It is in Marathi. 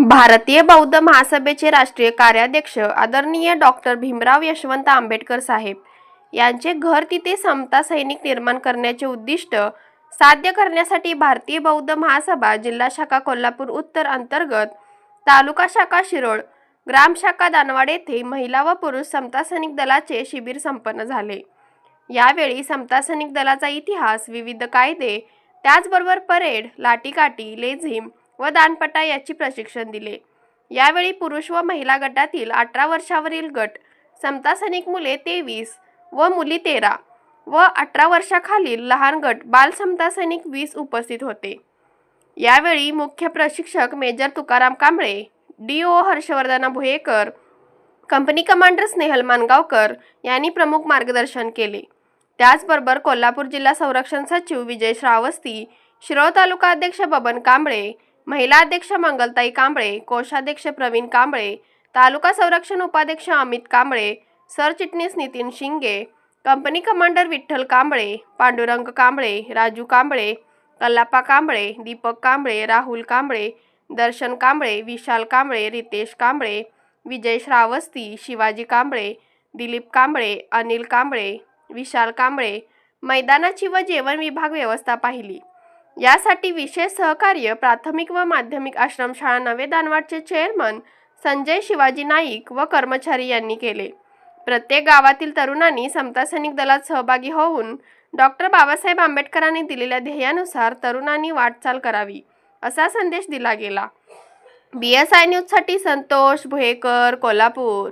भारतीय बौद्ध महासभेचे राष्ट्रीय कार्याध्यक्ष आदरणीय डॉक्टर भीमराव यशवंत आंबेडकर साहेब यांचे घर तिथे समता सैनिक निर्माण करण्याचे उद्दिष्ट साध्य करण्यासाठी भारतीय बौद्ध महासभा जिल्हा शाखा कोल्हापूर उत्तर अंतर्गत तालुका शाखा शिरोळ ग्राम शाखा दानवाड येथे महिला व पुरुष समता सैनिक दलाचे शिबिर संपन्न झाले. यावेळी समता सैनिक दलाचा इतिहास विविध कायदे त्याचबरोबर परेड लाठीकाठी लेझिम व दानपटा याची प्रशिक्षण दिले. यावेळी पुरुष व महिला गटातील अठरा वर्षावरील गट समता सैनिक मुले तेवीस व मुली तेरा व अठरा वर्षाखालील लहान गट बाल समता सैनिक वीस उपस्थित होते. यावेळी मुख्य प्रशिक्षक major Tukaram Kamble D O Harshavardhana Bhuyekar company commander Snehal Mangaonkar यांनी प्रमुख मार्गदर्शन केले. त्याचबरोबर कोल्हापूर जिल्हा संरक्षण सचिव विजय श्रावस्ती शिरोळ तालुका अध्यक्ष बबन कांबळे महिला अध्यक्ष मंगलताई कांबळे कोषाध्यक्ष प्रवीण कांबळे तालुका संरक्षण उपाध्यक्ष अमित कांबळे सरचिटणीस नितीन शिंगे कंपनी कमांडर विठ्ठल कांबळे पांडुरंग कांबळे राजू कांबळे कल्लाप्पा कांबळे दीपक कांबळे राहुल कांबळे दर्शन कांबळे विशाल कांबळे रितेश कांबळे विजय श्रावस्ती शिवाजी कांबळे दिलीप कांबळे अनिल कांबळे विशाल कांबळे. मैदानाची व जेवण विभाग व्यवस्था पाहिली. यासाठी विशेष सहकार्य प्राथमिक व माध्यमिक आश्रमशाळा नवे दानवाडचे चेअरमन संजय शिवाजी नाईक व कर्मचारी यांनी केले. प्रत्येक गावातील तरुणांनी समता सैनिक दलात सहभागी होऊन डॉक्टर बाबासाहेब आंबेडकरांनी दिलेल्या ध्येयानुसार तरुणांनी वाटचाल करावी असा संदेश दिला गेला. बी एस आय न्यूजसाठी संतोष भुयेकर कोल्हापूर.